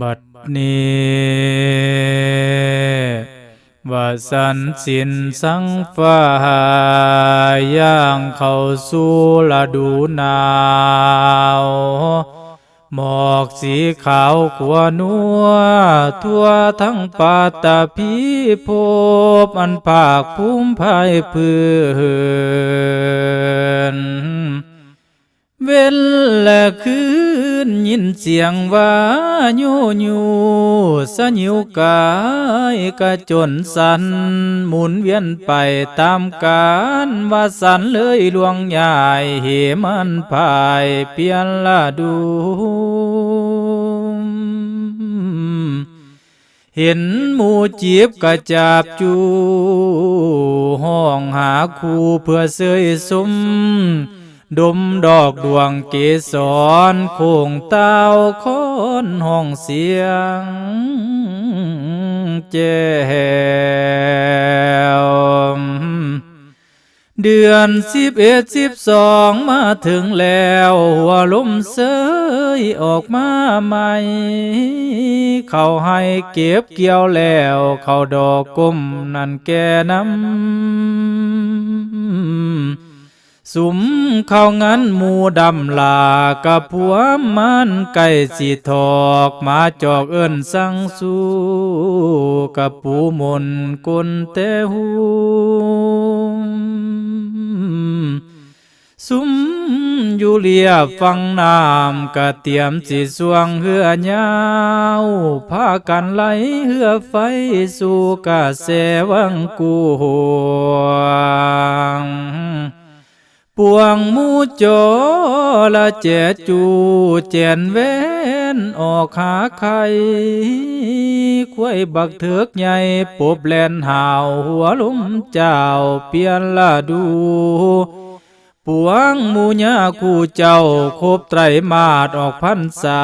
บัดนี้ว่าสันสินสังฟ้าย่างเข้าสู่ฤดูหนาวหมอกสีขาวขวนัว ทั่วทั้งปาตาพีภพอันภาคภูมิภายพื้น เว้นและคืนยินเสียงว่าโยโยสยิวกายกระจนสัน หมุนเวียนไปตามการว่าสันเลยลวงใหญ่เหมันพายเปียนละดูเห็นหมูจีบกระจับจูห้องหาคู่เพื่อเสยสม ดมดอกดวงเกสรโคงเต้าคอนห้องเสียงแจ้วเดือนสิบเอ็ดสิบสองมาถึงแล้วหัวลมเสยออกมาใหม่ เขาให้เก็บเกี่ยวแล้ว เขาดอกก้มนั่นแกน้ำ สุมเข้างั้นหมูดำลากับผัวมันไก่สีทอกมาจอกเอิ้นสังสู้กับปูมนกุนเตหูสุมอยู่เลียฟังน้ำกะเตรียมสิสวงเหือยาวพากันไหลเหือไฟสู่กะเสวังกูหวง ปวงมูจอละเจจูเจนเวนออกหาไข่ควยบักเถือกใหญ่ปบแลนหาวหัวลุมเจ้าเปียนละดูปวงมูญาคู่เจ้าคบไตรมาสออกพันษา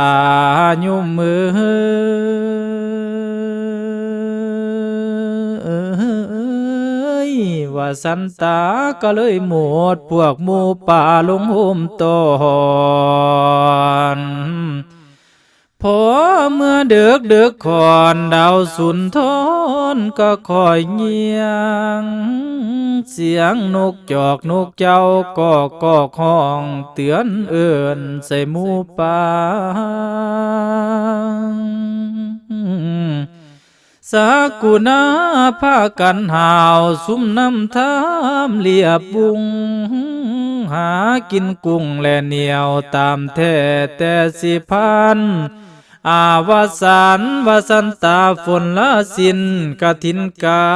ยุมมือ ว่าสันตาก็เลยหมดพวกหมูป่าลงโหมตอนพอเมื่อเดือกเดือกคอนดาวสุนทรก็คอยเงียง เสียงนกจอกนกเจ้าก็ก็ห้องเตือนเอื่นใส่หมูป่า สากุณาพากันหาวสุมน้ำทามเลียบบุง หากินกุ้งและเหนียวตามแท้แต่สิพันอาวสานวสันตาฝนละสินกะทินกา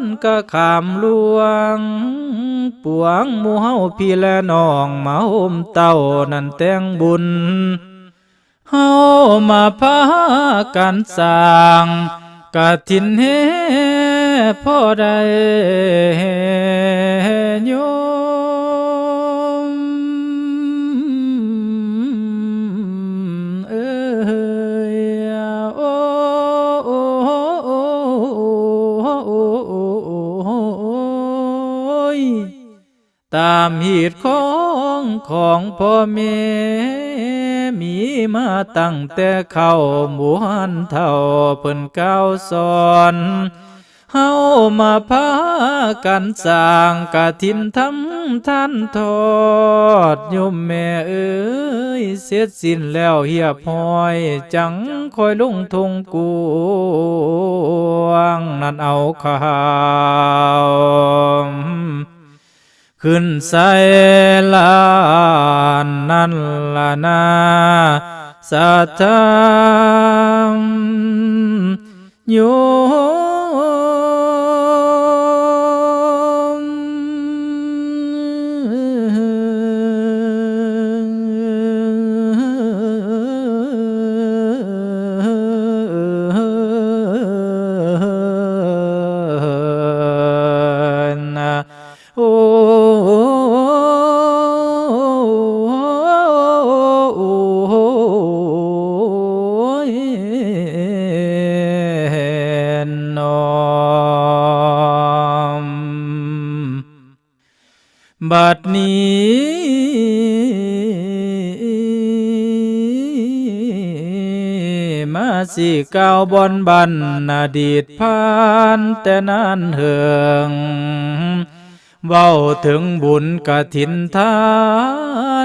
รกะขามลวง ปวงหมูเฮาพี่และน้องมาโฮมเต้านันแตงบุญเฮามาพากันสร้าง กะทินเฮพ่อได้โยมเอ้ยโอ้โอ้โอ้โอ้โอ้ยตามเหตุของของพ่อแม่ มีมาตั้งแต่เข้าหมู่หันเท่าเพิ่นก้าวสอนเฮามาพากันสร้างกะทินทำท่านทอดโยมแม่เอ้ยเสร็จสิ้นแล้วเหียบหอย จังคอยลงทงกวง นั่นเอาข่าว ขึ้นใส่ลานนั่นละนาสัทธรรมโย เก้าวบอนบันอดีตผ่านแต่นานเหืองเว้าถึงบุญกถินทา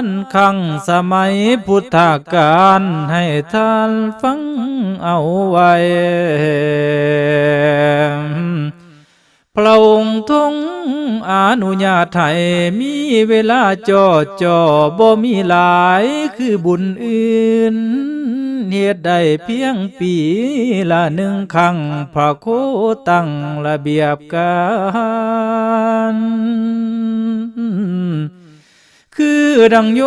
นขังสมัยพุทธกาลให้ท่านฟังเอาไว้ พระองค์ทงอนุญาตให้มีเวลาจอจอบ่มีหลายคือบุญอื่น เหตุใดเพียงปีละหนึ่งครั้งพระโคตั้งระเบียบการคือดังโย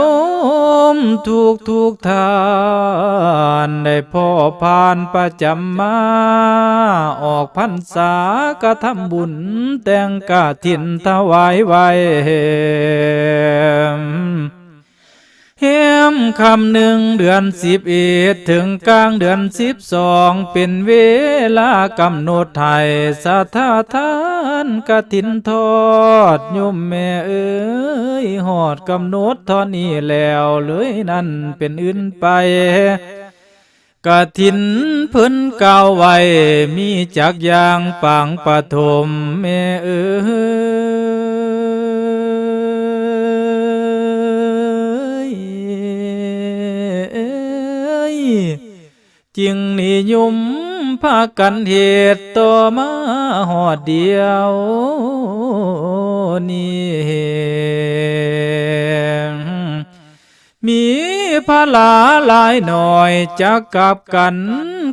มถูกทุกทานได้พ่อผ่านประจำมา ออกพรรษากระทำบุญแต่งกะถินถวายไว้ เฮมคำหนึ่งเดือนสิบเอ็ดถึงกลางเดือนสิบสองเป็นเวลากำหนดไทยสาธาทานกะถินทอดโยมแม่เอ้ยหอดกำหนดทอดนี้แล้วเลยนั่นเป็นอื่นไปกะถินพิ่นกล่าวไว้มีจักยางปางปฐมแม่เอ้ย จึงนิยุมพากันเหตุต่อมาหอดเดียวนี้มีพระลาหลายหน่อยจะกลับกัน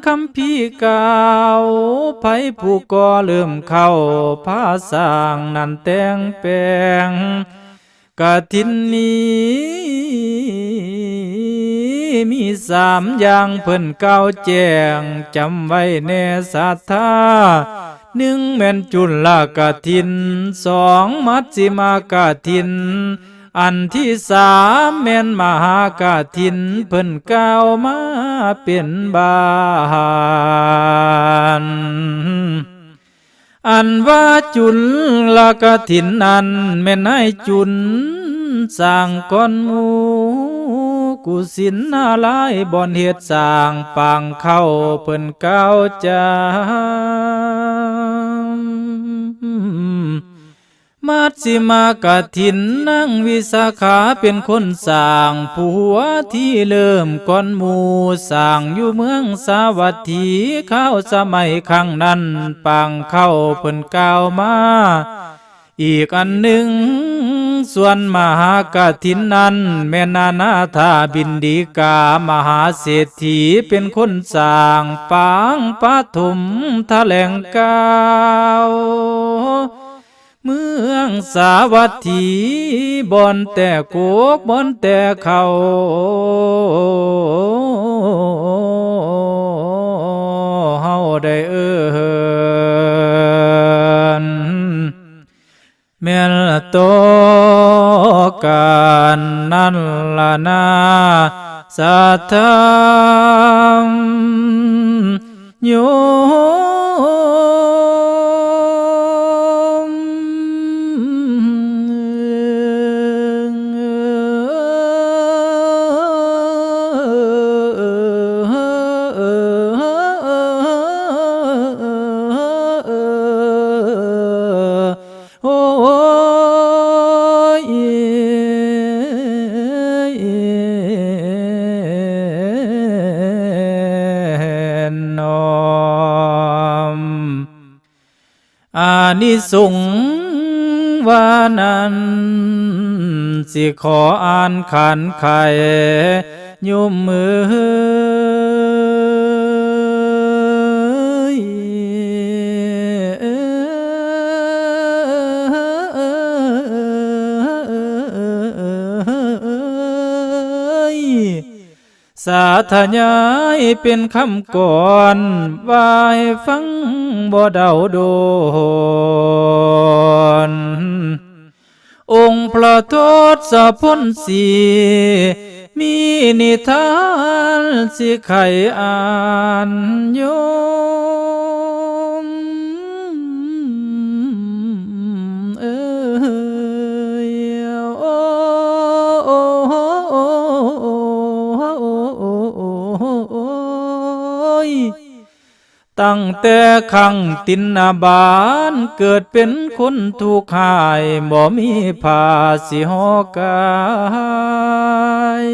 คำพี่กาวไผผู้ก่อเริ่มเข้าพาสร้างนันแต่งแปลงกะทินนี้ มีสามอย่างเพิ่นเก้าแจ้งจำไว้แน่ศรัทธาหนึ่งแม่นจุลกะทินสองมัชฌิมากะทิน อันที่สามแม่นมหากาถินเพิ่นก้ามาเป็นบานอันว่าจุลละกถินอันแม่นให้จุนสร้างก้อนหมู กุสินอะไรบอนเหตุสร้างปางเข้าเพิ่นก้าจามัดสิมากะถินนั่งวิสาขาเป็นคนสร้างผัวที่เริ่มก่อนหมูสร้างอยู่เมืองสาวัตถีข้าวสมัยครั้งนั้นปางเข้าเพิ่นก้าวมา อีกอันหนึ่ง ส่วนมหากะถินนั้น แม่นานาธาบินดีกามหาเศรษฐีเป็นคนสร้างปางปฐมทะแหลงกาวเมืองสาวัตถีบอนแต่โกกบอนแต่เขาเฮาได้เอินแม่นลโต การนั่นละนาสัทธามโย นิสงวานั้นสิขออ่านขันไขยุมมือสาธยายเป็นคำก่อนวายฟัง บ่เดาโดน องค์พระโทษสะพ้นสีมีนิทานสิไขอ่านโย ตั้งแต่ขังตินนาบานเกิดเป็นคนถูกข์หายบ่มีภาสิหอกาย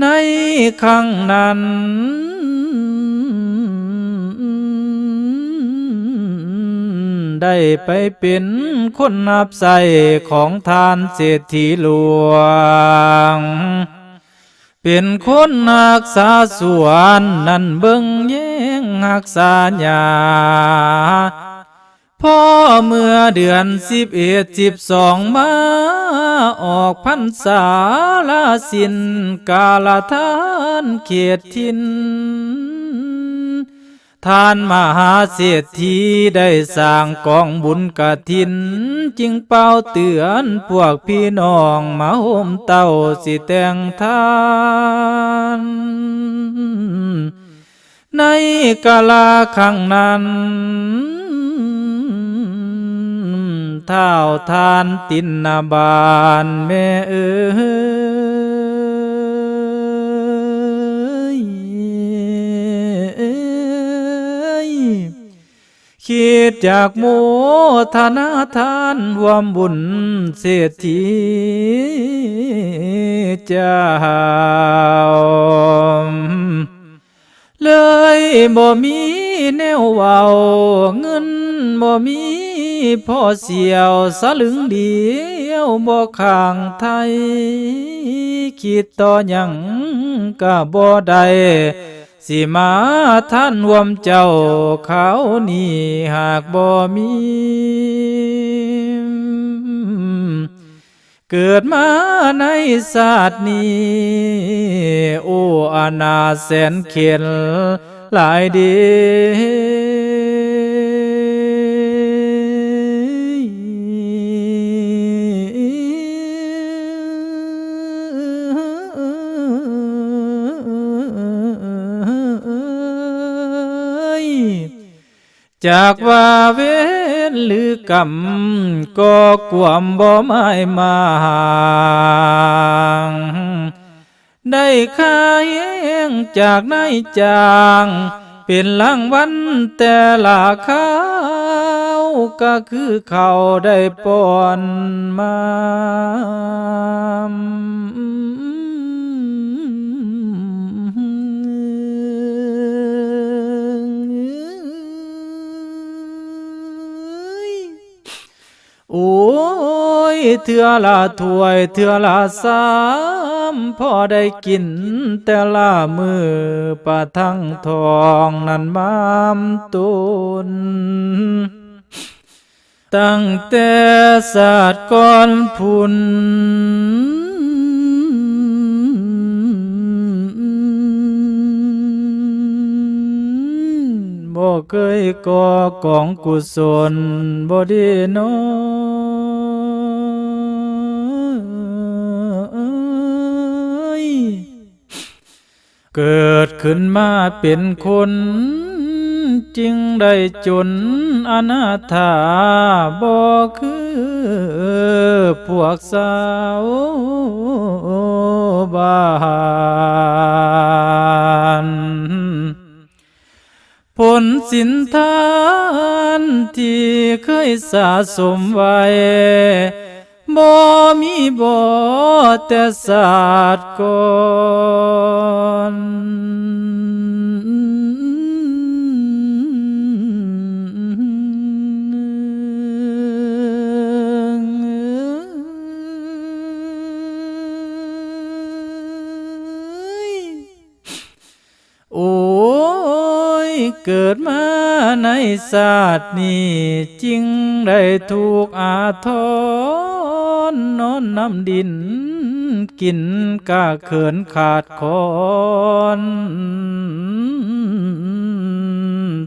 ในขังนั้น ได้ไปเป็นคนนับใส่ของทานเศรษฐีหลวง เป็นคนหักษาสวนนั่นเบิ่งเย่งหักษาญาพ่อเมื่อเดือนสิบเอ็ดสิบสองมา ออกพรรษาลาสินกาลทานเขตทิน ท่านมหาเศรษฐีได้สร้างกองบุญกะทิน จึงเป่าเตือนพวกพี่น้องมาโฮมเต้าสิแต่งทาน ในกาลาขังนั้นเท้าทานตินนาบานแม่เอ๋ย คิดจากโมทนาทานรวมบุญเศรษฐีเจ้าเลยบ่มีแนวเว้าเงินบ่มีพ่อเสียวสลึงเดียวบ่ข้างไทย คิดต่อหยังก็บ่ได้ สิมาท่านวมเจ้าเขานี่หากบ่มี เกิดมาในศาสตร์นี้ โอ้อาณาแสนเขียนหลายเดี จากว่าเวนหรือกรรมก็กวมบ่ไม้มาหางได้ค่าเองจากนายจาง เป็นรางวัลแต่ละข้าวก็คือเขาได้ป้อนมา โอ้ยเถื่อละถ้วยเถื่อละสามพอได้กินแต่ละมือปะทั้งทองนั้นมามตุนตั้งแต่ศาสตร์ก่อนพุนบ่เคยก่อกองกุศลบ่ดีน้อ เกิดขึ้นมาเป็นคน จึงได้จนอนาถาบ่คือพวกสาวบ้านผลสินทานที่เคยสะสมไว้ บ่มีบ่แต่ศาสตร์ก่อนโอ้ยเกิดมาในศาสตร์นี้จริงได้ถูกอาทร นอนน้ำดิน กินกาเขินขาดคอน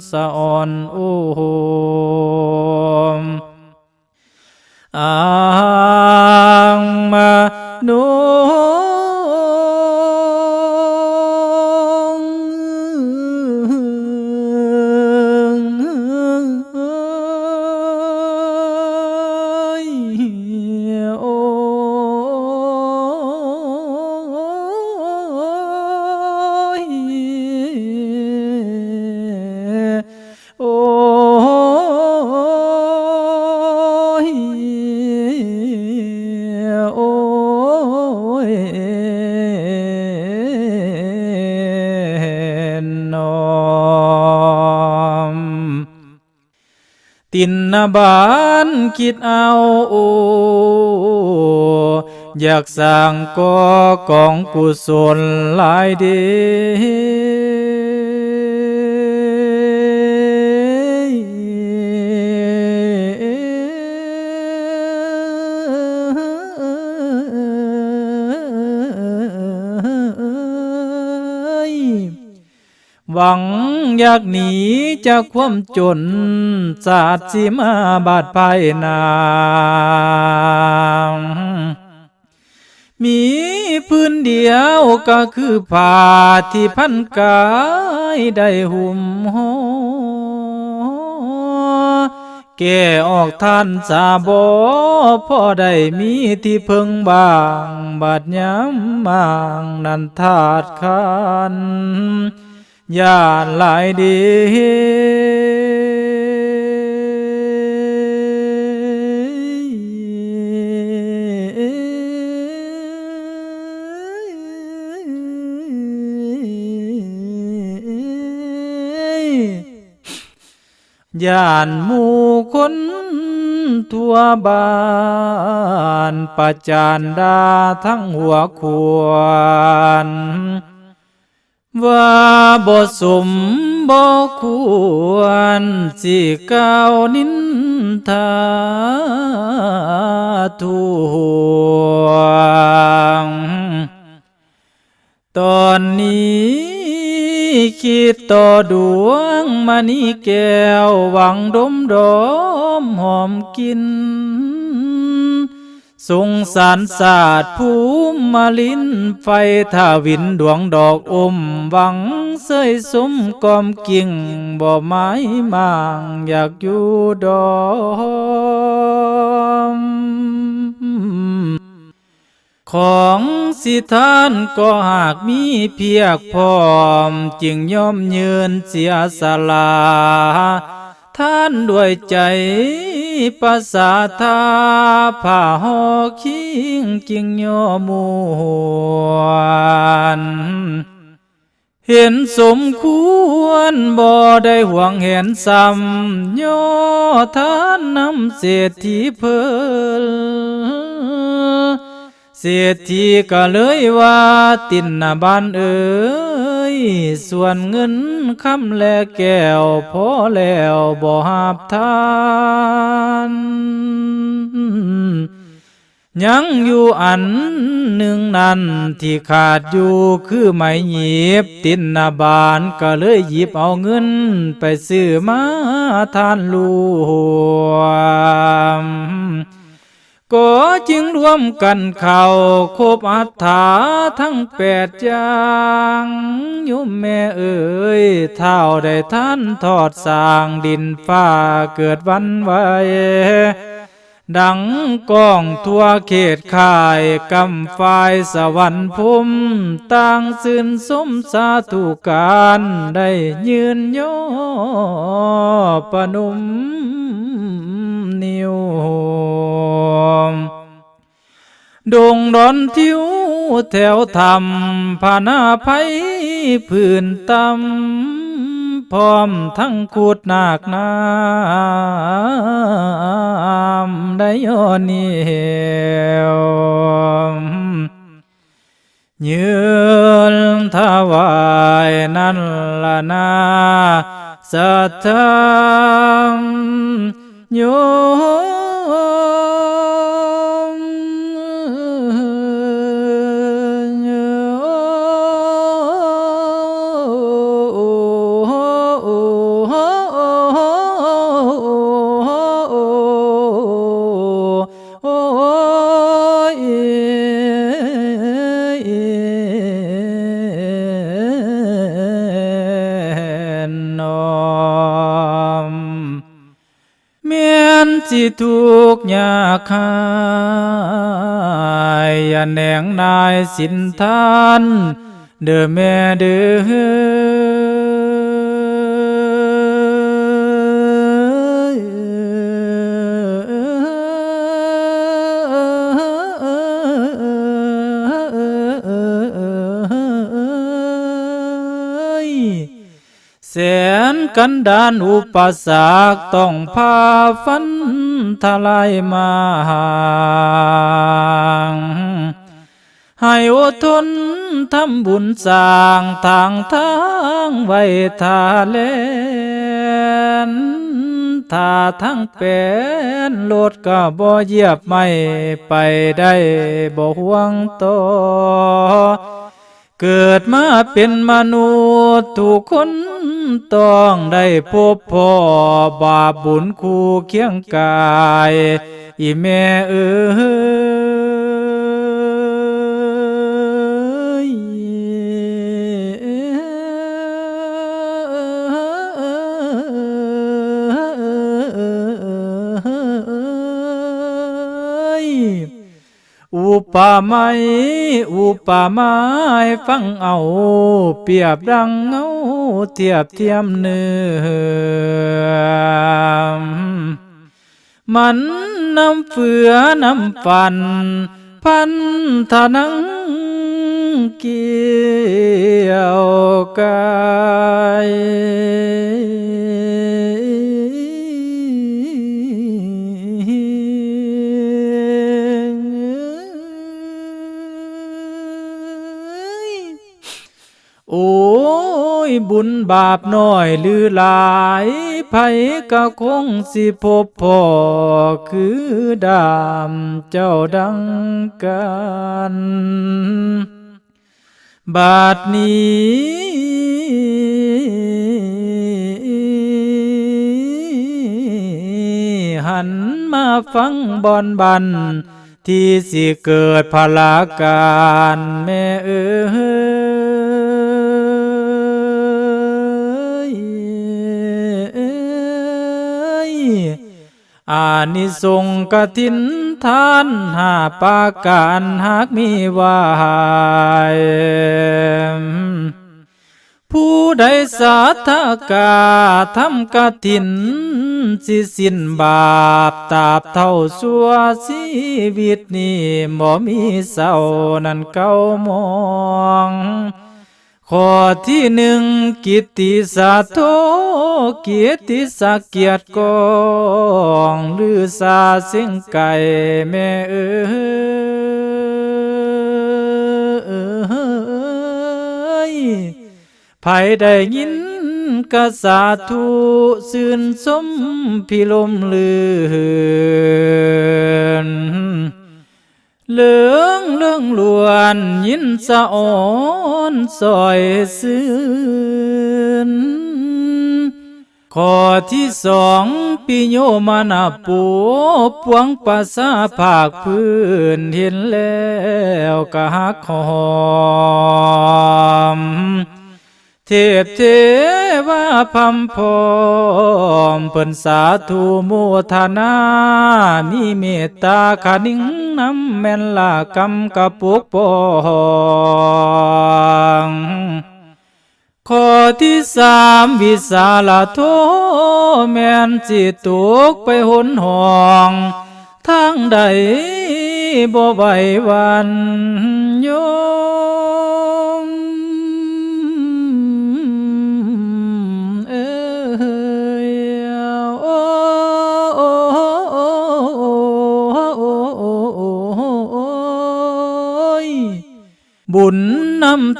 สะอ่อนโอ้โหมอางมาโน บานคิดเอาออยากสร้างก่อกองกุศลหลายเดหวัง อยากหนีจากความจนศาสตร์สิมาบาดภายนางมีพื้นเดียวก็คือผ้าที่พันกายได้หุ่มห่อแก่ออกท่านสาบอพ่อได้มีที่เพึงบาง บาดย้ำมางนันทาดคัน ยานหลายเดีย่านหมู่คนทั่ วบ้านประจานดาทั้งหัวควรว่าบ่สมบ่ควรสิก้าวนินทาทวงตอนนี้คิดต่อดวงมณีแก้วหวังดมดมหอมกิน สงสารศาสตร์ภูมิมาลินไฟท่าวินดวงดอกอมหวังเสยสมกอมกิ่งบ่ไม้มางอยากอยู่ดอมของสิทานก็หากมีเพียกพร้อม จึงยอมยืนเสียสละท่านด้วยใจ ประสาทาผาหอคิงจิงยอมวนเห็นสมควรบ่ได้หวงเห็นซ้ำย่อทานนำเศรษฐีเพิ่นเศรษฐีก็เลยว่าตินนาบานเอ๋ย ส่วนเงินคำและแก้วพอแล้วบ่หาบทานยังอยู่อันหนึ่งนั้นที่ขาดอยู่คือไม่หยิบตินนาบานก็เลยหยิบเอาเงินไปซื้อมาทานรวม ก็จึงรวมกันเข้าคบอัฏฐาทั้งแปดอย่างโยมแม่เอ๋ยเท่าได้ท่านทอดสร้างดินฟ้าเกิดวันไหว ดังก้องทั่วเขตข่ายกำฝ่ายสวรรค์ภูมิต่างสื่นสมสาธุการได้ยืนโยปนุมนิวดงดอนทิวแถวธรรมผานาภัยพื้นตำ พร้อมทั้งคูดนาคน้ำได้ยอนีวยืนถวายนั่นละนาสัทธมโย ทุกยาคายอย่าแหนงนายสินทานเด้อแม่เด้อ กันดานอุปสรรคต้องพาฟันทลายมาหางให้อดทนทำบุญสร้างทางทางไว้ทาเลนถ้าทั้งเป็นโลดก็บ่เหยียบไม่ไปได้บ่ห่วงโตอ เกิดมาเป็นมนุษย์ทุกคนต้องได้พบพ่อบาปบุญคู่เคียงกาย อีแม่เอ้ย อุปมาอุปมาให้ฟังเอา เปรียบดังเงาเทียบเทียมเนื้อมันน้ำเฟือน้ำฟัน พันธนังเกี่ยวกาย โอ้ยบุญบาปน้อยหรือหลายไผก็คงสิพบพ่อคือดามเจ้าดังกันบาดนี้หันมาฟังบอนบัน ที่สิเกิดพลาการแม่เอ้ย อานิสงส์กฐินทานหาปาการหากมีวายผู้ใดสาธกาทำกฐิน สิสิ้นบาปตาบเท่าสัวชีวิตนี้บ่มีเศร้านั่นเก้ามอง ข้อที่หนึ่งกิตติสัทโธเกียรติสักเกียรติกองหรือสาเสิงไก่แม่เอ้ยไผได้ยินกสาธุสื่นสมพิลมเลือนเหลือ ลื่องลวนยินสะอ่อนซอยซื่นข้อที่สองปิโยมานาปูปวงภาษาภาคพื้นเห็นแล้วกะหักหอม เทพเทวาพัมพอมเพิ่นสาธุโมทนา มีเมตตาขนิ่ง น้ำแม่นละกำกระปุกปองข้อที่สามวิสาลโทแม่นจิตุกไปหนห่องทางใดบ่ไหววันโย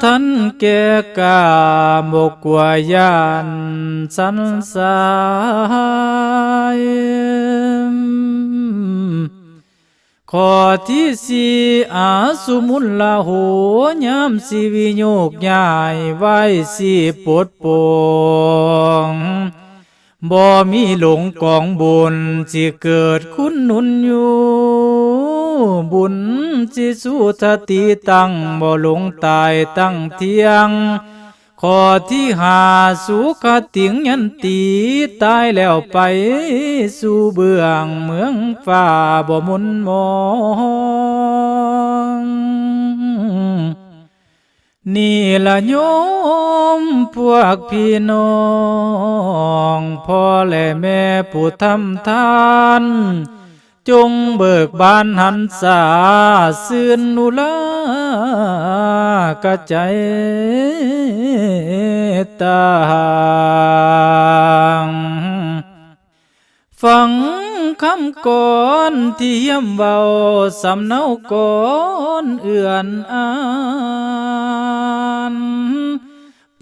ทันแก่กาบกวายานสันสายข้อที่สี่อาสุมุลลาโหยามสิวิโยกยายไว้สิปดปงบ่มีหลงกองบุญสิเกิดคุณนุนอยู่ บุญสิสุทติตั้งบ่หลงตายตั้งเทียงขอที่หาสุขติงยันตีตายแล้วไปสู่เบื้องเมืองฟ้าบ่มุนมองนี่ละโยมพวกพี่น้องพ่อและแม่ผู้ทำทาน จงเบิกบานหันษาซื่นนุลากระใจตางฟังคำก่อนที่เยี่ยมเบาสำเนาก่อนเอื่อนอ่าน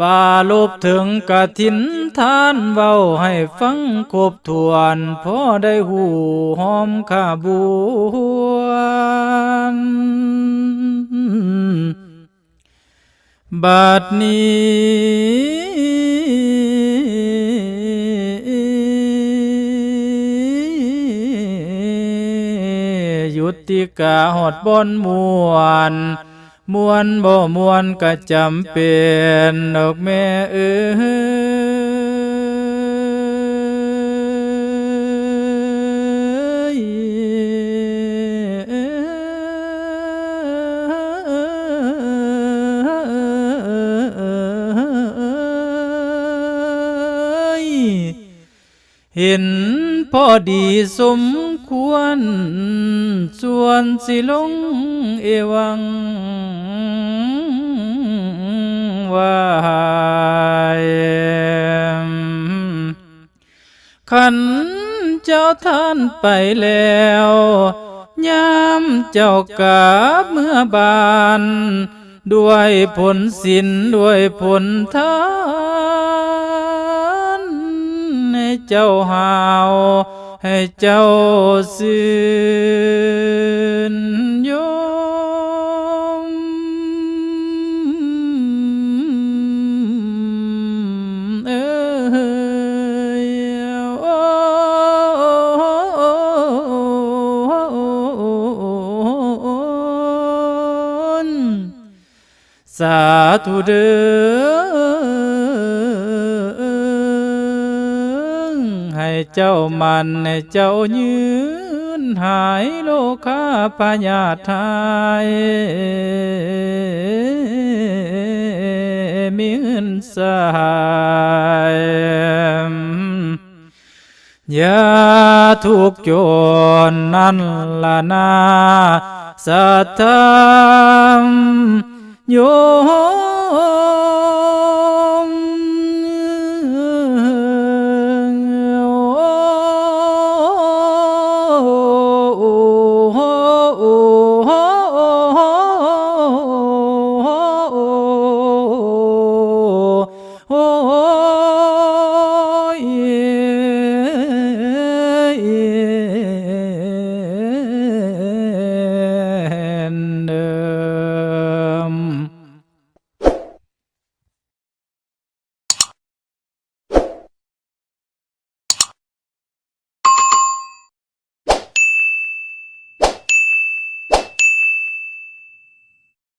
ป่าลบถึงกะทินทานเบาให้ฟังครบถ้วนพอได้หูหอมขาบวนบัดนี้ยุติกาหอดบอนมวน มวนบ่มวนก็จำเป็นดอกแม่เอ้ยเห็นพอดีสมควร ส่วนสิลงเอวัง ว่าขันเจ้าท่านไปแล้วยามเจ้ากาบเมื่อบาน ด้วยผลสินด้วยผลทานให้เจ้าหาว ให้เจ้าสื่นาธุเด้อให้เจ้ามันให้เจ้ายืนหายโลคาพญาไทยมีเงินสายอย่าทุกข์จนนั่นละนาสัทธรรม 牛。